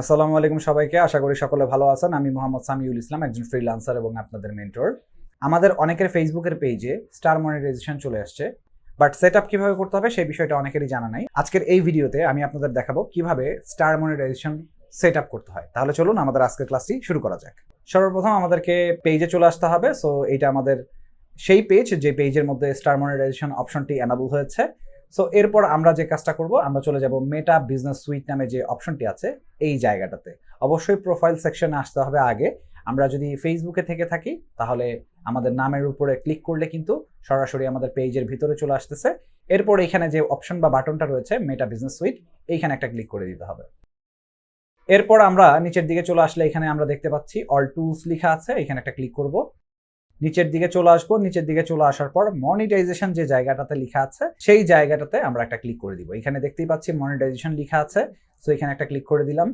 আসসালামু আলাইকুম সবাইকে। আশা করি সকলে ভালো আছেন। আমি মোহাম্মদ সামিউল ইসলাম, একজন ফ্রিল্যান্সার এবং আপনাদের মেন্টর আমাদের অনেকের ফেসবুকের পেজে স্টার মনিটাইজেশন চলে আসছে। বাট সেট আপ কীভাবে করতে হবে সেই বিষয়টা অনেকেরই জানা নাই। আজকের এই ভিডিওতে আমি আপনাদের দেখাবো কীভাবে স্টার মনিটাইজেশন সেট আপ করতে হয়। তাহলে চলুন আমাদের আজকের ক্লাসটি শুরু করা যাক। সর্বপ্রথম আমাদেরকে পেজে চলে আসতে হবে। সো এইটা আমাদের সেই পেজ যে পেজের মধ্যে স্টার মনিটাইজেশন অপশনটি এনাবল হয়েছে। সো এরপর আমরা যে কাজটা করব, আমরা চলে যাব মেটা বিজনেস সুইট নামে যে অপশনটি আছে, এই জায়গাটাতে। অবশ্যই প্রোফাইল সেকশনে আসতে হবে আগে। আমরা যদি ফেসবুকে থেকে থাকি, তাহলে আমাদের নামের উপরে ক্লিক করলে কিন্তু সরাসরি আমাদের পেজের ভিতরে চলে আসতেছে। এরপর এখানে যে অপশন বা বাটনটা রয়েছে মেটা বিজনেস সুইট এইখানে একটা ক্লিক করে দিতে হবে। এরপর আমরা নিচের দিকে চলে আসলে এখানে আমরা দেখতে পাচ্ছি অল টুলস লেখা আছে, এখানে একটা ক্লিক করব। নিচের দিকে চলে আসব। নিচের দিকে চলে আসার পর মনিটাইজেশন যে জায়গাটাতে লেখা আছে, সেই জায়গাটাতে আমরা একটা ক্লিক করে দিব। এখানে দেখতেই পাচ্ছি মনিটাইজেশন লেখা আছে। সো এখানে একটা ক্লিক করে দিলাম।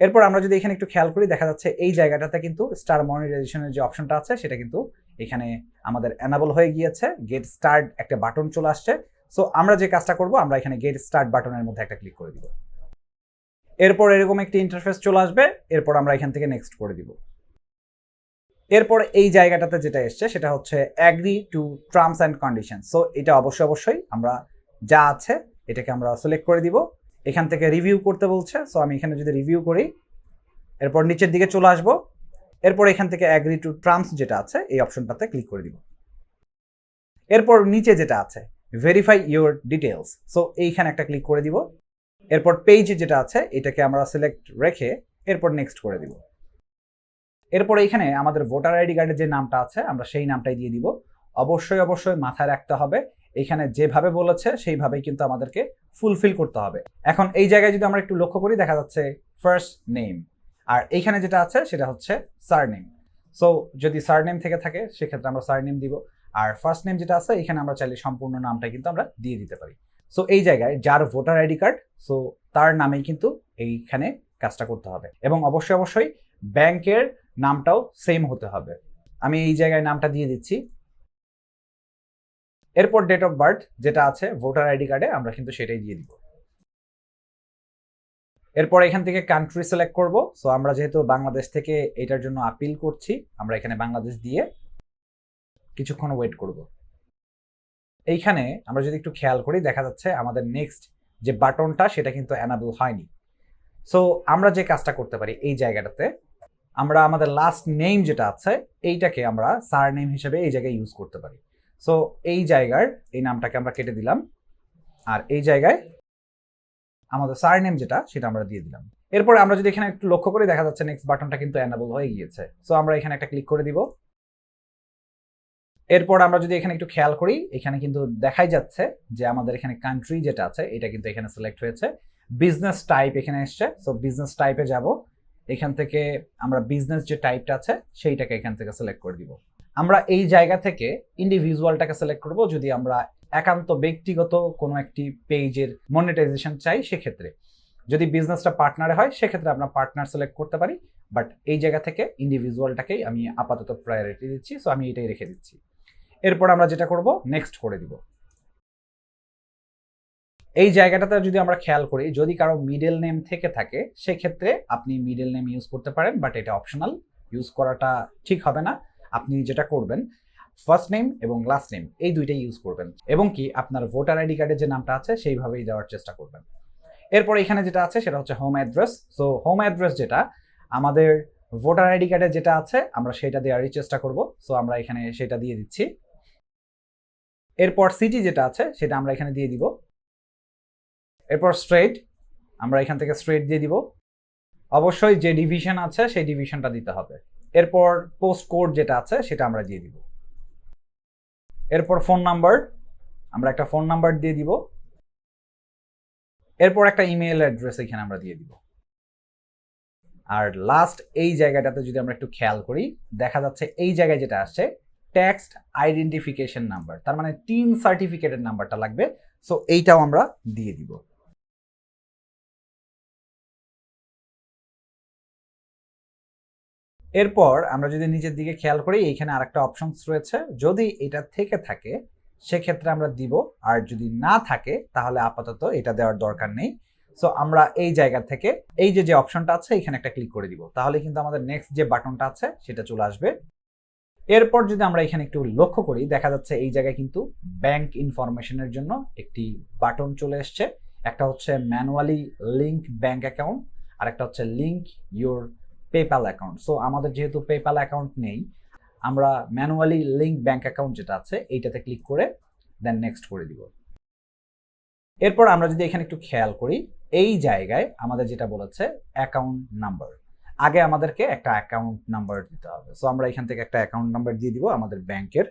এরপর আমরা যদি এখানে একটু খেয়াল করি, দেখা যাচ্ছে এই জায়গাটাতে কিন্তু স্টার মনিটাইজেশনের যে অপশনটা আছে, সেটা কিন্তু এখানে আমাদের অ্যানাবল হয়ে গিয়েছে। গেট স্টার্ট একটা বাটন চলে আসছে। সো আমরা যে কাজটা করব, আমরা এখানে গেট স্টার্ট বাটনের মধ্যে একটা ক্লিক করে দিব। এরপর এরকম একটি ইন্টারফেস চলে আসবে। এরপর আমরা এখান থেকে নেক্সট করে দিব। এরপর এই জায়গাটাতে যেটা এসছে সেটা হচ্ছে agree to terms and condition so এটা অবশ্যই অবশ্যই আমরা যা আছে এটাকে আমরা সিলেক্ট করে দিব। এখান থেকে রিভিউ করতে বলছে। সো আমি এখানে যদি রিভিউ করি, এরপর নিচের দিকে চলে আসব। এরপর এখান থেকে অ্যাগ্রি টু টার্মস যেটা আছে এই অপশনটাতে ক্লিক করে দিব। এরপর নিচে যেটা আছে ভেরিফাই ইউর ডিটেলস সো এইখানে একটা ক্লিক করে দিব। এরপর পেজ যেটা আছে এটাকে আমরা সিলেক্ট রেখে এরপর নেক্সট করে দিব। এরপর এখানে আমাদের ভোটার আইডি কার্ডের যে নামটা আছে, আমরা সেই নামটাই দিয়ে দিব। অবশ্যই অবশ্যই মাথায় রাখতে হবে। এখানে যেভাবে বলেছে, সেইভাবেই কিন্তু আমাদেরকে ফুলফিল করতে হবে। এখন এই জায়গায় যদি আমরা একটু লক্ষ্য করি, দেখা যাচ্ছে ফার্স্ট নেম আর এইখানে যেটা আছে, সেটা হচ্ছে সার নেম সো যদি সার নেম থেকে থাকে, সেক্ষেত্রে আমরা সার নেম দিব। আর ফার্স্ট নেম যেটা আছে, এখানে আমরা চাইলে সম্পূর্ণ নামটা কিন্তু আমরা দিয়ে দিতে পারি। সো এই জায়গায় যার ভোটার আইডি কার্ড সো তার নামেই কিন্তু এইখানে কাজটা করতে হবে। এবং অবশ্যই অবশ্যই ব্যাংকের নামটাও সেম হতে হবে। আমি এই জায়গায় নামটা দিয়ে দিচ্ছি। এরপর ডেট অফ বার্থ যেটা আছে ভোটার আইডি কার্ডে আমরা কিন্তু সেটাই দিয়ে দিব। এরপর এখান থেকে কান্ট্রি সিলেক্ট করব। সো আমরা যেহেতু বাংলাদেশ থেকে এটার জন্য আপিল করছি, আমরা এখানে বাংলাদেশ দিয়ে কিছুক্ষণ ওয়েট করব। এইখানে আমরা যদি একটু খেয়াল করি, দেখা যাচ্ছে আমাদের নেক্সট যে বাটনটা সেটা কিন্তু অ্যানাবল হয়নি। সো আমরা যে কাজটা করতে পারি এই জায়গাটাতে আমরা আমাদের লাস্ট নেম যেটা আছে, এইটাকে আমরা সার নেম হিসেবে এই জায়গায় ইউজ করতে পারি। সো এই জায়গার এই নামটাকে আমরা কেটে দিলাম। আর এই জায়গায় আমাদের সার নেম যেটা, সেটা আমরা দিয়ে দিলাম। এরপরে আমরা যদি এখানে একটু লক্ষ্য করে, দেখা যাচ্ছে নেক্সট বাটনটা কিন্তু অ্যানাবল হয়ে গিয়েছে। সো আমরা এখানে একটা ক্লিক করে দিব। এরপর আমরা যদি এখানে একটু খেয়াল করি, এখানে কিন্তু দেখাই যাচ্ছে যে আমাদের এখানে কান্ট্রি যেটা আছে, এটা কিন্তু এখানে সিলেক্ট হয়েছে। বিজনেস টাইপ এখানে এসছে। সো বিজনেস টাইপে যাব। এখান থেকে আমরা বিজনেস যে টাইপটা আছে, সেইটাকে এখান থেকে সিলেক্ট করে দিব। আমরা এই জায়গা থেকে ইন্ডিভিজুয়ালটাকে সিলেক্ট করব যদি আমরা একান্ত ব্যক্তিগত কোনো একটি পেজের মনিটাইজেশন চাই সেক্ষেত্রে। যদি বিজনেসটা পার্টনারে হয়, সেক্ষেত্রে আমরা পার্টনার সিলেক্ট করতে পারি বাট এই জায়গা থেকে ইন্ডিভিজুয়ালটাকেই আমি আপাতত প্রায়োরিটি দিচ্ছি সো আমি এটাই রেখে দিচ্ছি। এরপর আমরা যেটা করব নেক্সট করে দিব। এই জায়গাটাতে যদি আমরা খেয়াল করি, যদি কারও মিডল নেম থেকে থাকে, সেক্ষেত্রে আপনি মিডল নেম ইউজ করতে পারেন বাট এটা অপশনাল ইউজ করাটা ঠিক হবে না। আপনি যেটা করবেন ফার্স্ট নেম এবং লাস্ট নেম এই দুইটাই ইউজ করবেন। এবং কি, আপনার ভোটার আইডি কার্ডের যে নামটা আছে, সেইভাবেই দেওয়ার চেষ্টা করবেন। এরপর এখানে যেটা আছে, সেটা হচ্ছে home address so home address যেটা, আমাদের ভোটার আইডি কার্ডে যেটা আছে, আমরা সেটা দেওয়ারই চেষ্টা করব। সো আমরা এখানে সেটা দিয়ে দিচ্ছি। এরপর সিটি যেটা আছে, সেটা আমরা এখানে দিয়ে দিব। এরপর স্ট্রেট আমরা এখান থেকে স্ট্রেট দিয়ে দিব। অবশ্যই যে ডিভিশন আছে, সেই ডিভিশনটা দিতে হবে। এরপর পোস্ট কোড যেটা আছে, সেটা আমরা দিয়ে দিব। এরপর ফোন নাম্বার আমরা একটা ফোন নাম্বার দিয়ে দিব। এরপর একটা ইমেল অ্যাড্রেস এখানে আমরা দিয়ে দিব। আর লাস্ট এই জায়গাটাতে যদি আমরা একটু খেয়াল করি, দেখা যাচ্ছে এই জায়গায় যেটা আসছে ট্যাক্সড আইডেন্টিফিকেশন নাম্বার তার মানে টিন সার্টিফিকেটের নাম্বারটা লাগবে। সো এইটাও আমরা দিয়ে দিব। এরপর আমরা যদি নিচের দিকে খেয়াল করি, এইখানে আরেকটা অপশনস রয়েছে। যদি এটা থেকে থাকে, সেক্ষেত্রে আমরা দিব। আর যদি না থাকে, তাহলে আপাতত এটা দেওয়ার দরকার নেই। সো আমরা এই জায়গা থেকে এই যে যে অপশনটা আছে এখানে একটা ক্লিক করে দিব। তাহলে কিন্তু আমাদের নেক্সট যে বাটনটা আছে, সেটা চলে আসবে। এরপর যদি আমরা এখানে একটু লক্ষ্য করি, দেখা যাচ্ছে এই জায়গায় কিন্তু ব্যাংক ইনফরমেশনের জন্য একটি বাটন চলে এসছে। একটা হচ্ছে ম্যানুয়ালি লিঙ্ক ব্যাংক অ্যাকাউন্ট আর একটা হচ্ছে link your PayPal account so আমাদের যেহেতু পেপ্যাল অ্যাকাউন্ট নেই, আমরা ম্যানুয়ালি লিঙ্ক ব্যাঙ্ক অ্যাকাউন্ট যেটা আছে, এইটাতে ক্লিক করে দেন নেক্সট করে দিব। এরপর আমরা যদি এখানে একটু খেয়াল করি, এই জায়গায় আমাদের যেটা বলেছে অ্যাকাউন্ট নাম্বার আগে আমাদেরকে একটা অ্যাকাউন্ট নাম্বার দিতে হবে। সো আমরা এখান থেকে একটা অ্যাকাউন্ট নাম্বার দিয়ে দিব আমাদের ব্যাংকের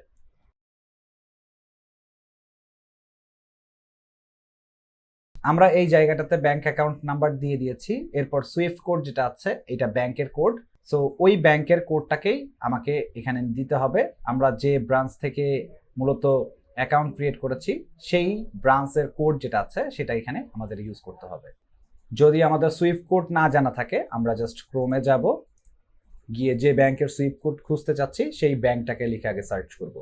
আমরা এই জায়গাটাতে ব্যাংক অ্যাকাউন্ট নাম্বার দিয়ে দিয়েছি। এরপর সুইফট কোড যেটা আছে, এটা ব্যাংকের কোড সো ওই ব্যাংকের কোডটাকেই আমাকে এখানে দিতে হবে। আমরা যে ব্রাঞ্চ থেকে মূলত অ্যাকাউন্ট ক্রিয়েট করেছি, সেই ব্রাঞ্চের কোড যেটা আছে, সেটা এখানে আমাদের ইউজ করতে হবে। যদি আমাদের সুইফট কোড না জানা থাকে, আমরা জাস্ট ক্রোমে যাব। গিয়ে যে ব্যাংকের সুইফট কোড খুঁজতে চাচ্ছি, সেই ব্যাংকটাকে লিখে আগে সার্চ করব।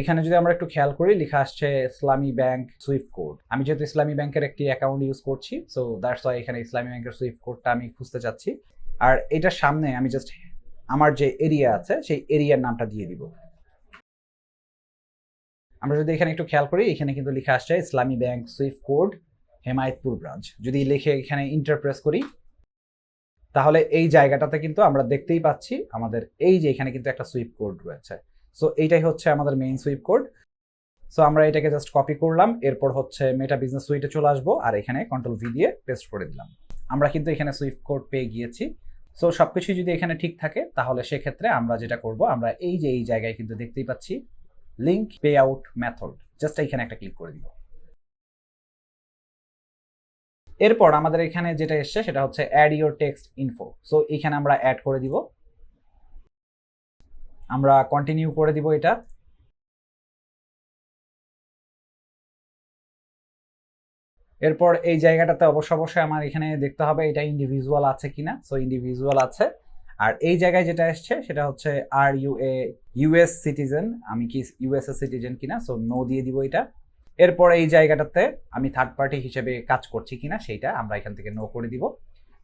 এখানে যদি আমরা একটু খেয়াল করি, লেখা আসছে ইসলামী ব্যাংক সুইফট কোড। আমি যেহেতু ইসলামী ব্যাংকের একটি অ্যাকাউন্ট ইউজ করছি সো দ্যাটস ওয়াই এখানে ইসলামী ব্যাংকের সুইফট কোডটা আমি খুঁজতে চাচ্ছি। আর এটার সামনে আমি জাস্ট আমার যে এরিয়া আছে, সেই এরিয়ার নামটা দিয়ে দিব। আমরা যদি এখানে একটু খেয়াল করি, এখানে কিন্তু লেখা আসছে Islami bank swift code, Hemayetpur branch যদি লিখে এখানে ইন্টারপ্রেস করি, তাহলে এই জায়গাটাতে কিন্তু আমরা দেখতেই পাচ্ছি আমাদের এই যে এখানে কিন্তু একটা সুইপ কোড রয়েছে। সো এইটাই হচ্ছে আমাদের মেইন সুইপ কোড সো আমরা এটাকে জাস্ট কপি করলাম, এরপর হচ্ছে মেটা বিজনেস সুইটে চলে আসব, আর এখানে কন্ট্রোল ভি দিয়ে পেস্ট করে দিলাম। আমরা কিন্তু এখানে সুইফট কোড পেয়ে গিয়েছি। সো সবকিছু যদি এখানে ঠিক থাকে, তাহলে সেক্ষেত্রে আমরা যেটা করব, আমরা এই যে এই জায়গায় কিন্তু দেখতেই পাচ্ছি link pay out method just এখানে একটা ক্লিক করে দিব। এরপর আমাদের এখানে যেটা এসছে, সেটা হচ্ছে add your text info so এখানে আমরা অ্যাড করে দিব। আমরা কন্টিনিউ করে দিব এটা। এরপর এই জায়গাটাতে অবশ্য অবশ্যই আমার এখানে দেখতে হবে এটা ইন্ডিভিজুয়াল আছে কিনা। সো ইন্ডিভিজুয়াল আছে। আর এই জায়গায় যেটা এসছে, সেটা হচ্ছে are you a US citizen আমি কি ইউএস এ সিটিজেন কিনা? সো নো দিয়ে দিব এটা। এরপর এই জায়গাটাতে আমি থার্ড পার্টি হিসেবে কাজ করছি কিনা, সেইটা আমরা এখান থেকে নো করে দিব।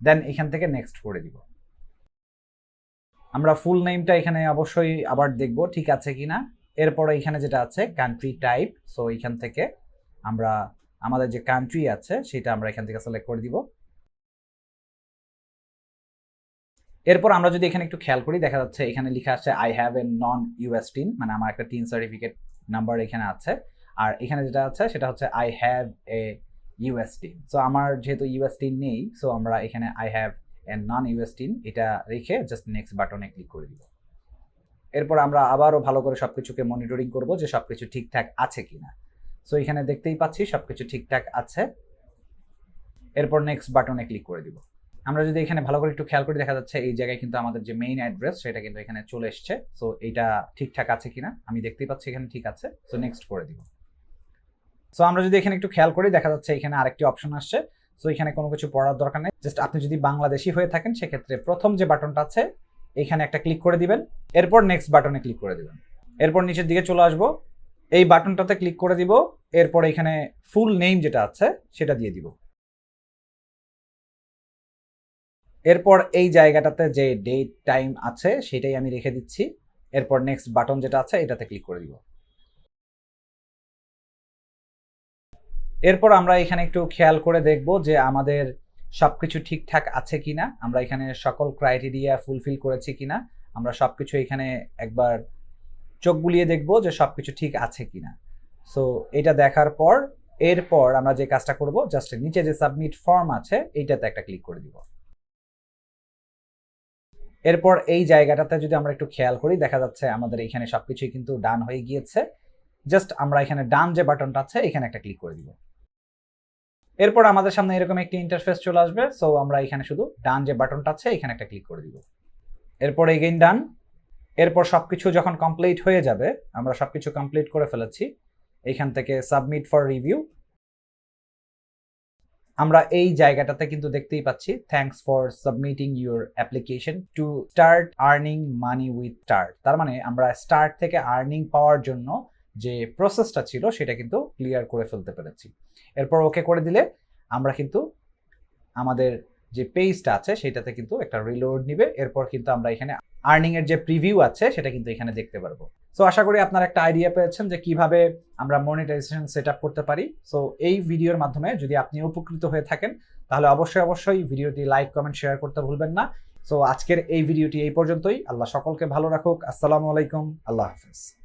দেন এখান থেকে নেক্সট করে দিব। আমরা ফুল নেমটা এখানে অবশ্যই আবার দেখব ঠিক আছে কিনা। এরপর এখানে যেটা আছে কান্ট্রি টাইপ সো এখান থেকে আমরা, আমাদের যে কান্ট্রি আছে, সেটা আমরা এখান থেকে সিলেক্ট করে দিব। এরপর আমরা যদি এখানে একটু খেয়াল করি, দেখা যাচ্ছে এখানে লেখা আছে I have a non US TIN মানে আমার একটা টিন সার্টিফিকেট নাম্বার এখানে আছে। আর এখানে যেটা আছে, সেটা হচ্ছে I have a US TIN so আমার যেহেতু ইউএস টিন নেই সো আমরা এখানে I have a non US TIN এটা রেখে জাস্ট নেক্সট বাটনে ক্লিক করে দিব। এরপর আমরা আবারও ভালো করে সবকিছুকে মনিটরিং করব যে সবকিছু ঠিকঠাক আছে কিনা। সো এখানে দেখতেই পাচ্ছি সবকিছু ঠিকঠাক আছে। এরপর নেক্সট বাটনে ক্লিক করে দিব। আমরা যদি এখানে ভালো করে একটু খেয়াল করে, দেখা যাচ্ছে এই জায়গায় কিন্তু আমাদের যে মেইন অ্যাড্রেস সেটা কিন্তু এখানে চলে এসছে। সো এইটা ঠিকঠাক আছে কিনা? আমি দেখতেই পাচ্ছি এখানে ঠিক আছে। সো নেক্সট করে দিব। সো আমরা যদি এখানে একটু খেয়াল করি, দেখা যাচ্ছে এখানে আরেকটি অপশন আসছে। সো এখানে কোনো কিছু পড়ার দরকার নেই। জাস্ট আপনি যদি বাংলাদেশি হয়ে থাকেন, সেক্ষেত্রে প্রথম যে বাটনটা আছে, এখানে একটা ক্লিক করে দিবেন। এরপর নেক্সট বাটনে ক্লিক করে দিবেন। এরপর নিচের দিকে চলে আসব। এই বাটনটাতে ক্লিক করে দিব। এরপর এখানে ফুল নেম যেটা আছে, সেটা দিয়ে দিব। এরপর এই জায়গাটাতে যে ডেট টাইম আছে, সেটাই আমি রেখে দিচ্ছি। এরপর নেক্সট বাটন যেটা আছে, এটাতে ক্লিক করে দিব। এরপর আমরা এখানে একটু খেয়াল করে দেখব যে আমাদের সবকিছু ঠিকঠাক আছে কিনা, আমরা এখানে সকল ক্রাইটেরিয়া ফুলফিল করেছি কিনা, আমরা সবকিছু এখানে একবার চোখ বুলিয়ে দেখব যে সবকিছু ঠিক আছে কিনা। সো এটা দেখার পর, এরপর আমরা যে কাজটা করব জাস্ট নিচে যে সাবমিট ফর্ম আছে, এইটাতে একটা ক্লিক করে দিব। এরপর এই জায়গাটাতে যদি আমরা একটু খেয়াল করি, দেখা যাচ্ছে আমাদের এখানে সবকিছুই কিন্তু ডান হয়ে গিয়েছে। জাস্ট আমরা এখানে ডান যে বাটনটা আছে, এখানে একটা ক্লিক করে দিব। এরপর আমাদের সামনে এরকম একটি ইন্টারফেস চলে আসবে। সো আমরা এখানে শুধু ডান যে বাটনটা আছে, এখানে একটা ক্লিক করে দিব। এরপর এগেইন ডান এরপর সবকিছু যখন কমপ্লিট হয়ে যাবে, আমরা সবকিছু কমপ্লিট করে ফেলেছি। এখান থেকে সাবমিট ফর রিভিউ আমরা এই জায়গাটাতে কিন্তু দেখতেই পাচ্ছি thanks for submitting your application to start earning money with start তার মানে আমরা স্টার্ট থেকে আর্নিং পাওয়ার জন্য যে প্রসেসটা ছিল, সেটা কিন্তু ক্লিয়ার করে ফেলতে পেরেছি। এরপর ওকে করে দিলে আমরা কিন্তু আমাদের যে পেজটা আছে, সেটাতে কিন্তু একটা রিলোড নিবে। এরপর কিন্তু আমরা এখানে আর্নিং এর যে প্রিভিউ আছে, সেটা কিন্তু এখানে দেখতে পারব। সো আশা করি আপনারা একটা আইডিয়া পেয়েছেন যে কীভাবে আমরা মনিটাইজেশন সেট করতে পারি। সো এই ভিডিওর মাধ্যমে যদি আপনি উপকৃত হয়ে থাকেন, তাহলে অবশ্যই অবশ্যই ভিডিওটি লাইক কমেন্ট শেয়ার করতে ভুলবেন না। সো আজকের এই ভিডিওটি এই পর্যন্তই। আল্লাহ সকলকে ভালো রাখুক। আসসালামু আলাইকুম। আল্লাহ হাফিজ।